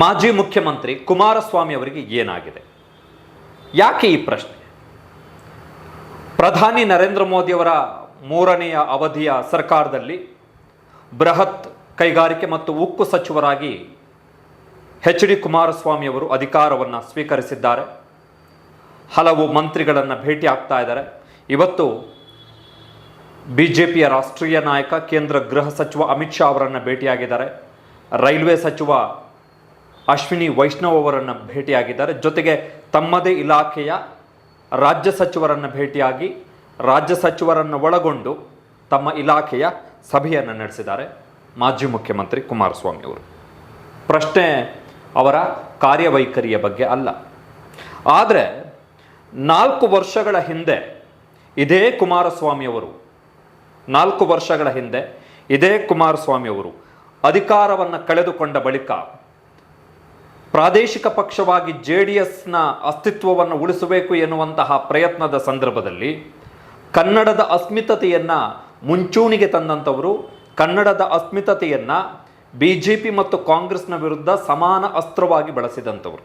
ಮಾಜಿ ಮುಖ್ಯಮಂತ್ರಿ ಕುಮಾರಸ್ವಾಮಿ ಅವರಿಗೆ ಏನಾಗಿದೆ? ಯಾಕೆ ಈ ಪ್ರಶ್ನೆ? ಪ್ರಧಾನಿ ನರೇಂದ್ರ ಮೋದಿಯವರ ಮೂರನೆಯ ಅವಧಿಯ ಸರ್ಕಾರದಲ್ಲಿ ಬೃಹತ್ ಕೈಗಾರಿಕೆ ಮತ್ತು ಉಕ್ಕು ಸಚಿವರಾಗಿ ಎಚ್ ಡಿ ಕುಮಾರಸ್ವಾಮಿ ಅವರು ಅಧಿಕಾರವನ್ನು ಸ್ವೀಕರಿಸಿದ್ದಾರೆ. ಹಲವು ಮಂತ್ರಿಗಳನ್ನು ಭೇಟಿ ಆಗ್ತಾ ಇದ್ದಾರೆ. ಇವತ್ತು ಬಿ ಜೆ ಪಿಯ ರಾಷ್ಟ್ರೀಯ ನಾಯಕ, ಕೇಂದ್ರ ಗೃಹ ಸಚಿವ ಅಮಿತ್ ಶಾ ಅವರನ್ನು ಭೇಟಿಯಾಗಿದ್ದಾರೆ. ರೈಲ್ವೆ ಸಚಿವ ಅಶ್ವಿನಿ ವೈಷ್ಣವ್ ಅವರನ್ನು ಭೇಟಿಯಾಗಿದ್ದಾರೆ. ಜೊತೆಗೆ ತಮ್ಮದೇ ಇಲಾಖೆಯ ರಾಜ್ಯ ಸಚಿವರನ್ನು ಭೇಟಿಯಾಗಿ ರಾಜ್ಯ ಸಚಿವರನ್ನು ಒಳಗೊಂಡು ತಮ್ಮ ಇಲಾಖೆಯ ಸಭೆಯನ್ನು ನಡೆಸಿದ್ದಾರೆ. ಮಾಜಿ ಮುಖ್ಯಮಂತ್ರಿ ಕುಮಾರಸ್ವಾಮಿ ಅವರು. ಪ್ರಶ್ನೆ ಅವರ ಕಾರ್ಯವೈಖರಿಯ ಬಗ್ಗೆ ಅಲ್ಲ. ಆದರೆ ನಾಲ್ಕು ವರ್ಷಗಳ ಹಿಂದೆ ಇದೇ ಕುಮಾರಸ್ವಾಮಿಯವರು ನಾಲ್ಕು ವರ್ಷಗಳ ಹಿಂದೆ ಇದೇ ಕುಮಾರಸ್ವಾಮಿಯವರು ಅಧಿಕಾರವನ್ನು ಕಳೆದುಕೊಂಡ ಬಳಿಕ ಪ್ರಾದೇಶಿಕ ಪಕ್ಷವಾಗಿ ಜೆ ಡಿ ಎಸ್ನ ಅಸ್ತಿತ್ವವನ್ನು ಉಳಿಸಬೇಕು ಎನ್ನುವಂತಹ ಪ್ರಯತ್ನದ ಸಂದರ್ಭದಲ್ಲಿ ಕನ್ನಡದ ಅಸ್ಮಿತತೆಯನ್ನು ಮುಂಚೂಣಿಗೆ ತಂದಂಥವರು, ಕನ್ನಡದ ಅಸ್ಮಿತತೆಯನ್ನು ಬಿ ಜೆ ಪಿ ಮತ್ತು ಕಾಂಗ್ರೆಸ್ನ ವಿರುದ್ಧ ಸಮಾನ ಅಸ್ತ್ರವಾಗಿ ಬಳಸಿದಂಥವರು.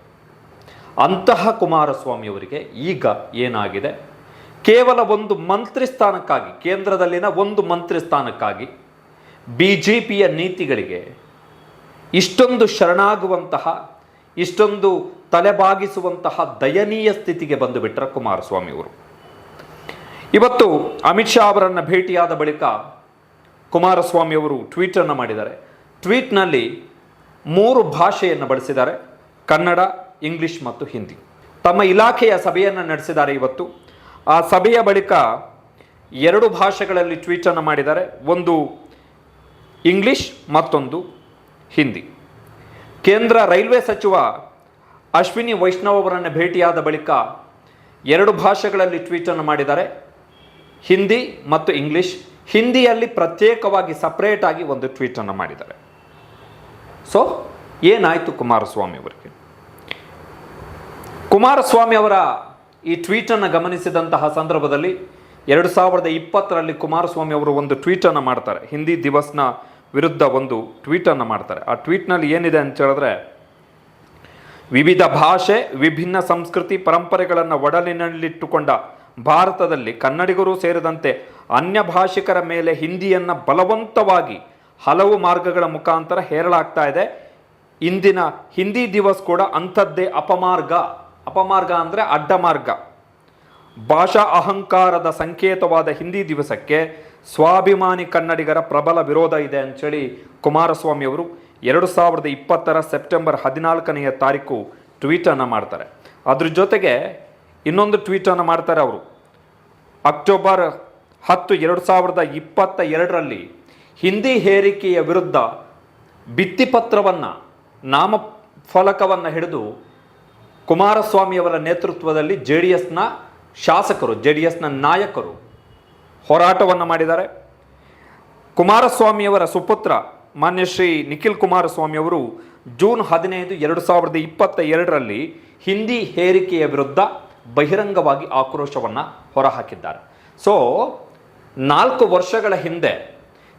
ಅಂತಹ ಕುಮಾರಸ್ವಾಮಿಯವರಿಗೆ ಈಗ ಏನಾಗಿದೆ? ಕೇವಲ ಒಂದು ಮಂತ್ರಿ ಸ್ಥಾನಕ್ಕಾಗಿ, ಕೇಂದ್ರದಲ್ಲಿನ ಒಂದು ಮಂತ್ರಿ ಸ್ಥಾನಕ್ಕಾಗಿ ಬಿ ಜೆ ಪಿಯ ನೀತಿಗಳಿಗೆ ಇಷ್ಟೊಂದು ಶರಣಾಗುವಂತಹ ಇಷ್ಟೊಂದು ತಲೆಬಾಗಿಸುವಂತಹ ದಯನೀಯ ಸ್ಥಿತಿಗೆ ಬಂದು ಬಿಟ್ಟರ ಕುಮಾರಸ್ವಾಮಿ ಅವರು ಇವತ್ತು ಅಮಿತ್ ಶಾ ಅವರನ್ನು ಭೇಟಿಯಾದ ಬಳಿಕ ಕುಮಾರಸ್ವಾಮಿ ಅವರು ಟ್ವೀಟನ್ನು ಮಾಡಿದ್ದಾರೆ. ಟ್ವೀಟ್ನಲ್ಲಿ ಮೂರು ಭಾಷೆಯನ್ನು ಬಳಸಿದ್ದಾರೆ. ಕನ್ನಡ, ಇಂಗ್ಲಿಷ್ ಮತ್ತು ಹಿಂದಿ. ತಮ್ಮ ಇಲಾಖೆಯ ಸಭೆಯನ್ನು ನಡೆಸಿದ್ದಾರೆ ಇವತ್ತು. ಆ ಸಭೆಯ ಬಳಿಕ ಎರಡು ಭಾಷೆಗಳಲ್ಲಿ ಟ್ವೀಟನ್ನು ಮಾಡಿದ್ದಾರೆ. ಒಂದು ಇಂಗ್ಲಿಷ್ ಮತ್ತೊಂದು ಹಿಂದಿ. ಕೇಂದ್ರ ರೈಲ್ವೆ ಸಚಿವ ಅಶ್ವಿನಿ ವೈಷ್ಣವ್ ಅವರನ್ನು ಭೇಟಿಯಾದ ಬಳಿಕ ಎರಡು ಭಾಷೆಗಳಲ್ಲಿ ಟ್ವೀಟನ್ನು ಮಾಡಿದ್ದಾರೆ. ಹಿಂದಿ ಮತ್ತು ಇಂಗ್ಲಿಷ್ ಹಿಂದಿಯಲ್ಲಿ ಪ್ರತ್ಯೇಕವಾಗಿ ಸಪ್ರೇಟ್ ಆಗಿ ಒಂದು ಟ್ವೀಟನ್ನು ಮಾಡಿದ್ದಾರೆ. ಸೊ ಏನಾಯಿತು ಕುಮಾರಸ್ವಾಮಿ ಅವರಿಗೆ? ಕುಮಾರಸ್ವಾಮಿ ಅವರ ಈ ಟ್ವೀಟನ್ನು ಗಮನಿಸಿದಂತಹ ಸಂದರ್ಭದಲ್ಲಿ ಎರಡು ಸಾವಿರದ ಇಪ್ಪತ್ತರಲ್ಲಿ ಕುಮಾರಸ್ವಾಮಿ ಅವರು ಒಂದು ಟ್ವೀಟನ್ನು ಮಾಡ್ತಾರೆ. ಹಿಂದಿ ದಿವಸ್ನ ವಿರುದ್ಧ ಒಂದು ಟ್ವೀಟನ್ನು ಮಾಡ್ತಾರೆ. ಆ ಟ್ವೀಟ್ನಲ್ಲಿ ಏನಿದೆ ಅಂತ ಹೇಳಿದ್ರೆ, ವಿವಿಧ ಭಾಷೆ, ವಿಭಿನ್ನ ಸಂಸ್ಕೃತಿ, ಪರಂಪರೆಗಳನ್ನು ಒಡಲಿನಲ್ಲಿಟ್ಟುಕೊಂಡ ಭಾರತದಲ್ಲಿ ಕನ್ನಡಿಗರು ಸೇರಿದಂತೆ ಅನ್ಯ ಭಾಷಿಕರ ಮೇಲೆ ಹಿಂದಿಯನ್ನು ಬಲವಂತವಾಗಿ ಹಲವು ಮಾರ್ಗಗಳ ಮುಖಾಂತರ ಹೇರಲಾಗ್ತಾ ಇದೆ. ಇಂದಿನ ಹಿಂದಿ ದಿವಸ್ ಕೂಡ ಅಂಥದ್ದೇ ಅಪಮಾರ್ಗ. ಅಪಮಾರ್ಗ ಅಂದರೆ ಅಡ್ಡ ಮಾರ್ಗ ಭಾಷಾ ಅಹಂಕಾರದ ಸಂಕೇತವಾದ ಹಿಂದಿ ದಿವಸಕ್ಕೆ ಸ್ವಾಭಿಮಾನಿ ಕನ್ನಡಿಗರ ಪ್ರಬಲ ವಿರೋಧ ಇದೆ ಅಂಥೇಳಿ ಕುಮಾರಸ್ವಾಮಿ ಅವರು ಎರಡು ಸಾವಿರದ ಇಪ್ಪತ್ತರ ಸೆಪ್ಟೆಂಬರ್ ಹದಿನಾಲ್ಕನೆಯ ತಾರೀಕು ಟ್ವೀಟನ್ನು ಮಾಡ್ತಾರೆ. ಅದ್ರ ಜೊತೆಗೆ ಇನ್ನೊಂದು ಟ್ವೀಟನ್ನು ಮಾಡ್ತಾರೆ ಅವರು. ಅಕ್ಟೋಬರ್ ಹತ್ತು ಎರಡು ಸಾವಿರದ ಇಪ್ಪತ್ತ ಎರಡರಲ್ಲಿ ಹಿಂದಿ ಹೇರಿಕೆಯ ವಿರುದ್ಧ ಭಿತ್ತಿಪತ್ರವನ್ನು ನಾಮಫಲಕವನ್ನು ಹಿಡಿದು ಕುಮಾರಸ್ವಾಮಿಯವರ ನೇತೃತ್ವದಲ್ಲಿ ಜೆ ಡಿ ಎಸ್ನ ಶಾಸಕರು ಜೆ ಡಿ ಎಸ್ನ ನಾಯಕರು ಹೋರಾಟವನ್ನು ಮಾಡಿದ್ದಾರೆ. ಕುಮಾರಸ್ವಾಮಿಯವರ ಸುಪುತ್ರ ಮಾನ್ಯ ಶ್ರೀ ನಿಖಿಲ್ ಕುಮಾರಸ್ವಾಮಿ ಅವರು ಜೂನ್ ಹದಿನೈದು, ಎರಡು ಸಾವಿರದ ಇಪ್ಪತ್ತ ಎರಡರಲ್ಲಿ ಹಿಂದಿ ಹೇರಿಕೆಯ ವಿರುದ್ಧ ಬಹಿರಂಗವಾಗಿ ಆಕ್ರೋಶವನ್ನು ಹೊರಹಾಕಿದ್ದಾರೆ. ಸೊ ನಾಲ್ಕು ವರ್ಷಗಳ ಹಿಂದೆ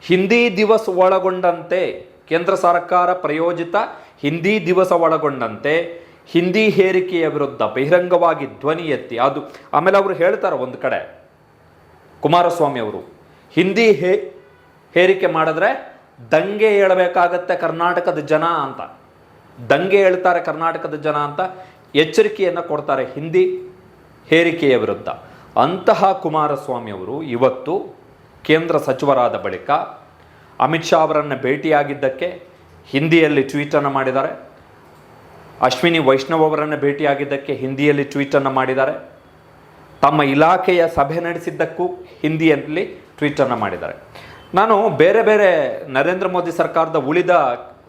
ಹಿಂದಿ ದಿವಸ ಒಳಗೊಂಡಂತೆ ಕೇಂದ್ರ ಸರ್ಕಾರ ಪ್ರಯೋಜಿತ ಹಿಂದಿ ದಿವಸ ಒಳಗೊಂಡಂತೆ ಹಿಂದಿ ಹೇರಿಕೆಯ ವಿರುದ್ಧ ಬಹಿರಂಗವಾಗಿ ಧ್ವನಿ ಎತ್ತಿ, ಅದು ಆಮೇಲೆ ಅವರು ಹೇಳ್ತಾರೆ ಒಂದು ಕಡೆ, ಕುಮಾರಸ್ವಾಮಿ ಅವರು, ಹಿಂದಿ ಹೇ, ಹೇರಿಕೆ ಮಾಡಿದ್ರೆ ದಂಗೆ ಹೇಳಬೇಕಾಗತ್ತೆ ಕರ್ನಾಟಕದ ಜನ ಅಂತ. ದಂಗೆ ಹೇಳ್ತಾರೆ ಕರ್ನಾಟಕದ ಜನ ಅಂತ ಎಚ್ಚರಿಕೆಯನ್ನು ಕೊಡ್ತಾರೆ ಹಿಂದಿ ಹೇರಿಕೆಯ ವಿರುದ್ಧ. ಅಂತಹ ಕುಮಾರಸ್ವಾಮಿ ಅವರು ಇವತ್ತು ಕೇಂದ್ರ ಸಚಿವರಾದ ಬಳಿಕ ಅಮಿತ್ ಶಾ ಅವರನ್ನು ಭೇಟಿಯಾಗಿದ್ದಕ್ಕೆ ಹಿಂದಿಯಲ್ಲಿ ಟ್ವೀಟನ್ನು ಮಾಡಿದ್ದಾರೆ. ಅಶ್ವಿನಿ ವೈಷ್ಣವ್ ಅವರನ್ನು ಭೇಟಿಯಾಗಿದ್ದಕ್ಕೆ ಹಿಂದಿಯಲ್ಲಿ ಟ್ವೀಟನ್ನು ಮಾಡಿದ್ದಾರೆ. ತಮ್ಮ ಇಲಾಖೆಯ ಸಭೆ ನಡೆಸಿದ್ದಕ್ಕೂ ಹಿಂದಿಯಲ್ಲಿ ಟ್ವೀಟನ್ನು ಮಾಡಿದ್ದಾರೆ. ನಾನು ಬೇರೆ ಬೇರೆ ನರೇಂದ್ರ ಮೋದಿ ಸರ್ಕಾರದ ಉಳಿದ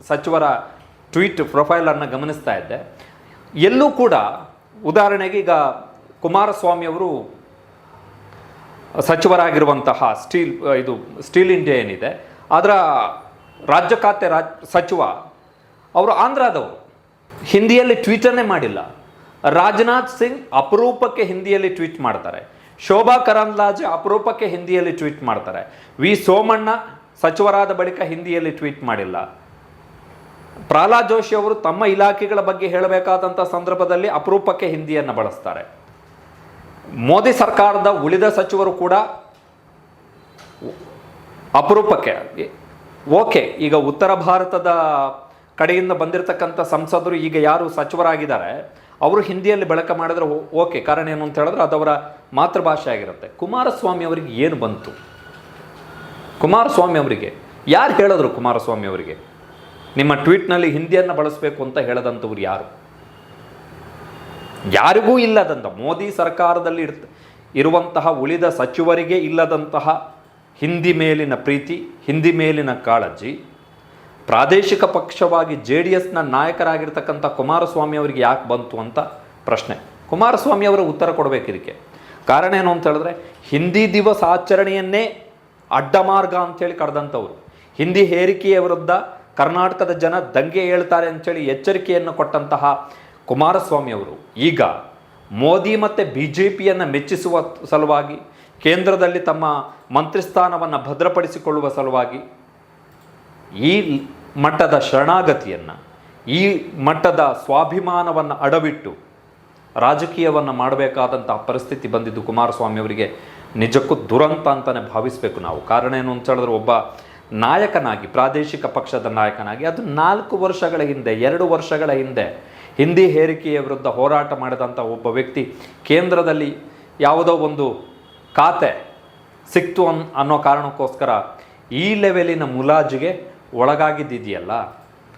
ಸಚಿವರ ಟ್ವೀಟ್ ಪ್ರೊಫೈಲನ್ನು ಗಮನಿಸ್ತಾ ಇದ್ದೆ. ಎಲ್ಲೂ ಕೂಡ ಉದಾಹರಣೆಗೆ ಈಗ ಕುಮಾರಸ್ವಾಮಿ ಅವರು ಸಚಿವರಾಗಿರುವಂತಹ ಸ್ಟೀಲ್, ಇದು ಸ್ಟೀಲ್ ಇಂಡಿಯಾ ಏನಿದೆ, ಅದರ ರಾಜ್ಯ ಖಾತೆ ರಾಜ್ ಸಚಿವ ಅವರು ಆಂಧ್ರದವರು. ಹಿಂದಿಯಲ್ಲಿ ಟ್ವೀಟನ್ನೇ ಮಾಡಿಲ್ಲ. ರಾಜನಾಥ್ ಸಿಂಗ್ ಅಪರೂಪಕ್ಕೆ ಹಿಂದಿಯಲ್ಲಿ ಟ್ವೀಟ್ ಮಾಡ್ತಾರೆ. ಶೋಭಾ ಕರಂದ್ಲಾಜೆ ಅಪರೂಪಕ್ಕೆ ಹಿಂದಿಯಲ್ಲಿ ಟ್ವೀಟ್ ಮಾಡ್ತಾರೆ. ವಿ ಸೋಮಣ್ಣ ಸಚಿವರಾದ ಬಳಿಕ ಹಿಂದಿಯಲ್ಲಿ ಟ್ವೀಟ್ ಮಾಡಿಲ್ಲ. ಪ್ರಹ್ಲಾದ್ ಜೋಶಿ ಅವರು ತಮ್ಮ ಇಲಾಖೆಗಳ ಬಗ್ಗೆ ಹೇಳಬೇಕಾದಂಥ ಸಂದರ್ಭದಲ್ಲಿ ಅಪರೂಪಕ್ಕೆ ಹಿಂದಿಯನ್ನು ಬಳಸ್ತಾರೆ. ಮೋದಿ ಸರ್ಕಾರದ ಉಳಿದ ಸಚಿವರು ಕೂಡ ಅಪರೂಪಕ್ಕೆ. ಓಕೆ, ಈಗ ಉತ್ತರ ಭಾರತದ ಕಡೆಯಿಂದ ಬಂದಿರತಕ್ಕಂಥ ಸಂಸದರು ಈಗ ಯಾರು ಸಚಿವರಾಗಿದ್ದಾರೆ, ಅವರು ಹಿಂದಿಯಲ್ಲಿ ಬಳಕೆ ಮಾಡಿದ್ರೆ ಓಕೆ, ಕಾರಣ ಏನು ಅಂತ ಹೇಳಿದ್ರೆ ಅವರ ಮಾತೃಭಾಷೆ ಆಗಿರುತ್ತೆ. ಕುಮಾರಸ್ವಾಮಿ ಅವರಿಗೆ ಏನು ಬಂತು? ಕುಮಾರಸ್ವಾಮಿ ಅವರಿಗೆ. ಯಾರು ಹೇಳಿದ್ರು ಕುಮಾರಸ್ವಾಮಿ ಅವರಿಗೆ? ನಿಮ್ಮ ಟ್ವೀಟ್ನಲ್ಲಿ ಹಿಂದಿಯನ್ನು ಬಳಸಬೇಕು ಅಂತ ಹೇಳದಂಥವ್ರು ಯಾರು? ಯಾರಿಗೂ ಇಲ್ಲದಂಥ, ಮೋದಿ ಸರ್ಕಾರದಲ್ಲಿ ಇರ್ತ, ಇರುವಂತಹ ಉಳಿದ ಸಚಿವರಿಗೆ ಇಲ್ಲದಂತಹ ಹಿಂದಿ ಮೇಲಿನ ಪ್ರೀತಿ, ಹಿಂದಿ ಮೇಲಿನ ಕಾಳಜಿ ಪ್ರಾದೇಶಿಕ ಪಕ್ಷವಾಗಿ ಜೆ ಡಿ ಎಸ್ನ ನಾಯಕರಾಗಿರ್ತಕ್ಕಂಥ ಕುಮಾರಸ್ವಾಮಿ ಅವರಿಗೆ ಯಾಕೆ ಬಂತು ಅಂತ ಪ್ರಶ್ನೆ. ಕುಮಾರಸ್ವಾಮಿ ಅವರು ಉತ್ತರ ಕೊಡಬೇಕು ಇದಕ್ಕೆ. ಕಾರಣ ಏನು ಅಂತ ಹೇಳಿದ್ರೆ, ಹಿಂದಿ ದಿವಸ ಆಚರಣೆಯನ್ನೇ ಅಡ್ಡಮಾರ್ಗ ಅಂತೇಳಿ ಕರೆದಂಥವ್ರು ಹಿಂದಿ ಹೇರಿಕೆಯ ವಿರುದ್ಧ ಕರ್ನಾಟಕದ ಜನ ದಂಗೆ ಹೇಳ್ತಾರೆ ಅಂಥೇಳಿ ಎಚ್ಚರಿಕೆಯನ್ನು ಕೊಟ್ಟಂತಹ ಕುಮಾರಸ್ವಾಮಿ ಅವರು. ಈಗ ಮೋದಿ ಮತ್ತು ಬಿ ಜೆ ಪಿಯನ್ನು ಮೆಚ್ಚಿಸುವ ಸಲುವಾಗಿ, ಕೇಂದ್ರದಲ್ಲಿ ತಮ್ಮ ಮಂತ್ರಿಸ್ಥಾನವನ್ನು ಭದ್ರಪಡಿಸಿಕೊಳ್ಳುವ ಸಲುವಾಗಿ ಈ ಮಟ್ಟದ ಶರಣಾಗತಿಯನ್ನು, ಈ ಮಟ್ಟದ ಸ್ವಾಭಿಮಾನವನ್ನು ಅಡವಿಟ್ಟು ರಾಜಕೀಯವನ್ನು ಮಾಡಬೇಕಾದಂತಹ ಪರಿಸ್ಥಿತಿ ಬಂದಿದ್ದು ಕುಮಾರಸ್ವಾಮಿ ಅವರಿಗೆ ನಿಜಕ್ಕೂ ದುರಂತ ಅಂತಲೇ ಭಾವಿಸಬೇಕು ನಾವು. ಕಾರಣ ಏನು ಅಂತ ಹೇಳಿದ್ರೆ ಒಬ್ಬ ನಾಯಕನಾಗಿ, ಪ್ರಾದೇಶಿಕ ಪಕ್ಷದ ನಾಯಕನಾಗಿ, ಅದು ನಾಲ್ಕು ವರ್ಷಗಳ ಹಿಂದೆ, ಎರಡು ವರ್ಷಗಳ ಹಿಂದೆ ಹಿಂದಿ ಹೇರಿಕೆಯ ವಿರುದ್ಧ ಹೋರಾಟ ಮಾಡಿದಂಥ ಒಬ್ಬ ವ್ಯಕ್ತಿ ಕೇಂದ್ರದಲ್ಲಿ ಯಾವುದೋ ಒಂದು ಖಾತೆ ಸಿಕ್ತು ಅನ್, ಅನ್ನೋ ಕಾರಣಕ್ಕೋಸ್ಕರ ಈ ಲೆವೆಲಿನ ಮುಲಾಜಿಗೆ ಒಳಗಾಗಿದ್ದಿದೆಯಲ್ಲ,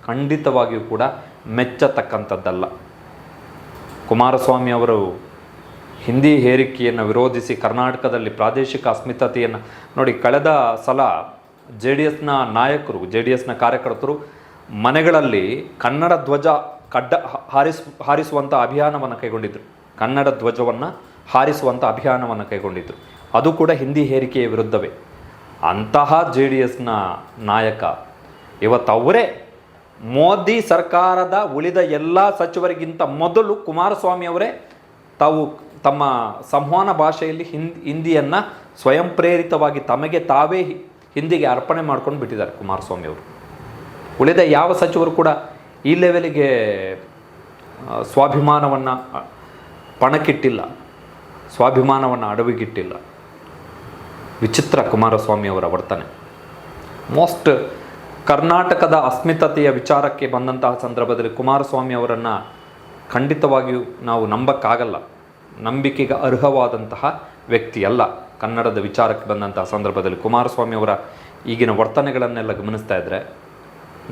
ಖಂಡಿತವಾಗಿಯೂ ಕೂಡ ಮೆಚ್ಚತಕ್ಕಂಥದ್ದಲ್ಲ. ಕುಮಾರಸ್ವಾಮಿ ಅವರು ಹಿಂದಿ ಹೇರಿಕೆಯನ್ನು ವಿರೋಧಿಸಿ ಕರ್ನಾಟಕದಲ್ಲಿ ಪ್ರಾದೇಶಿಕ ಅಸ್ಮಿತತೆಯನ್ನು ನೋಡಿ, ಕಳೆದ ಸಲ ಜೆ ಡಿ ಎಸ್ನ ನಾಯಕರು ಜೆ ಡಿ ಎಸ್ನ ಕಾರ್ಯಕರ್ತರು ಮನೆಗಳಲ್ಲಿ ಕನ್ನಡ ಧ್ವಜ ಕಡ್ಡ ಹಾರಿಸ್, ಹಾರಿಸುವಂಥ ಅಭಿಯಾನವನ್ನು ಕೈಗೊಂಡಿದ್ದರು ಕನ್ನಡ ಧ್ವಜವನ್ನು ಹಾರಿಸುವಂಥ ಅಭಿಯಾನವನ್ನು ಕೈಗೊಂಡಿದ್ದರು ಅದು ಕೂಡ ಹಿಂದಿ ಹೇರಿಕೆಯ ವಿರುದ್ಧವೇ. ಅಂತಹ ಜೆ ಡಿ ಎಸ್ನ ನಾಯಕ ಇವತ್ತು ಅವರೇ ಮೋದಿ ಸರ್ಕಾರದ ಉಳಿದ ಎಲ್ಲ ಸಚಿವರಿಗಿಂತ ಮೊದಲು ಕುಮಾರಸ್ವಾಮಿ ಅವರೇ ತಾವು ತಮ್ಮ ಸಂವಹನ ಭಾಷೆಯಲ್ಲಿ ಹಿಂದ್ ಹಿಂದಿಯನ್ನು ಸ್ವಯಂ ಪ್ರೇರಿತವಾಗಿ ತಮಗೆ ತಾವೇ ಹಿಂದಿಗೆ ಅರ್ಪಣೆ ಮಾಡ್ಕೊಂಡು ಬಿಟ್ಟಿದ್ದಾರೆ ಕುಮಾರಸ್ವಾಮಿ ಅವರು. ಉಳಿದ ಯಾವ ಸಚಿವರು ಕೂಡ ಈ ಲೆವೆಲಿಗೆ ಸ್ವಾಭಿಮಾನವನ್ನು ಪಣಕ್ಕಿಟ್ಟಿಲ್ಲ. ಸ್ವಾಭಿಮಾನವನ್ನು ಅಡವಿಗಿಟ್ಟಿಲ್ಲ. ವಿಚಿತ್ರ ಕುಮಾರಸ್ವಾಮಿ ಅವರ ವರ್ತನೆ. ಮೋಸ್ಟ್ ಕರ್ನಾಟಕದ ಅಸ್ಮಿತತೆಯ ವಿಚಾರಕ್ಕೆ ಬಂದಂತಹ ಸಂದರ್ಭದಲ್ಲಿ ಕುಮಾರಸ್ವಾಮಿ ಅವರನ್ನು ಖಂಡಿತವಾಗಿಯೂ ನಾವು ನಂಬಕ್ಕಾಗಲ್ಲ. ನಂಬಿಕೆಗೆ ಅರ್ಹವಾದಂತಹ ವ್ಯಕ್ತಿ ಅಲ್ಲ ಕನ್ನಡದ ವಿಚಾರಕ್ಕೆ ಬಂದಂತಹ ಸಂದರ್ಭದಲ್ಲಿ ಕುಮಾರಸ್ವಾಮಿ ಅವರ ಈಗಿನ ವರ್ತನೆಗಳನ್ನೆಲ್ಲ ಗಮನಿಸ್ತಾ ಇದ್ದರೆ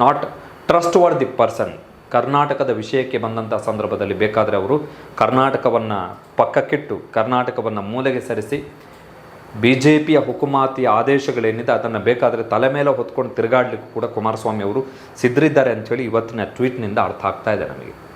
ನಾಟ್ ಟ್ರಸ್ಟ್ ವರ್ದಿ ಪರ್ಸನ್ ಕರ್ನಾಟಕದ ವಿಷಯಕ್ಕೆ ಬಂದಂಥ ಸಂದರ್ಭದಲ್ಲಿ ಬೇಕಾದರೆ ಅವರು ಕರ್ನಾಟಕವನ್ನು ಪಕ್ಕಕ್ಕಿಟ್ಟು, ಕರ್ನಾಟಕವನ್ನು ಮೂಲೆಗೆ ಸರಿಸಿ ಬಿ ಜೆ ಪಿಯ ಹುಕುಮಾತಿಯ ಆದೇಶಗಳೇನಿದೆ ಅದನ್ನು ಬೇಕಾದರೆ ತಲೆ ಮೇಲೆ ಹೊತ್ಕೊಂಡು ತಿರುಗಾಡಲಿಕ್ಕೂ ಕೂಡ ಕುಮಾರಸ್ವಾಮಿ ಅವರು ಸಿದ್ಧರಿದ್ದಾರೆ ಅಂಥೇಳಿ ಇವತ್ತಿನ ಟ್ವೀಟ್ನಿಂದ ಅರ್ಥ ಆಗ್ತಾ ಇದೆ ನಮಗೆ.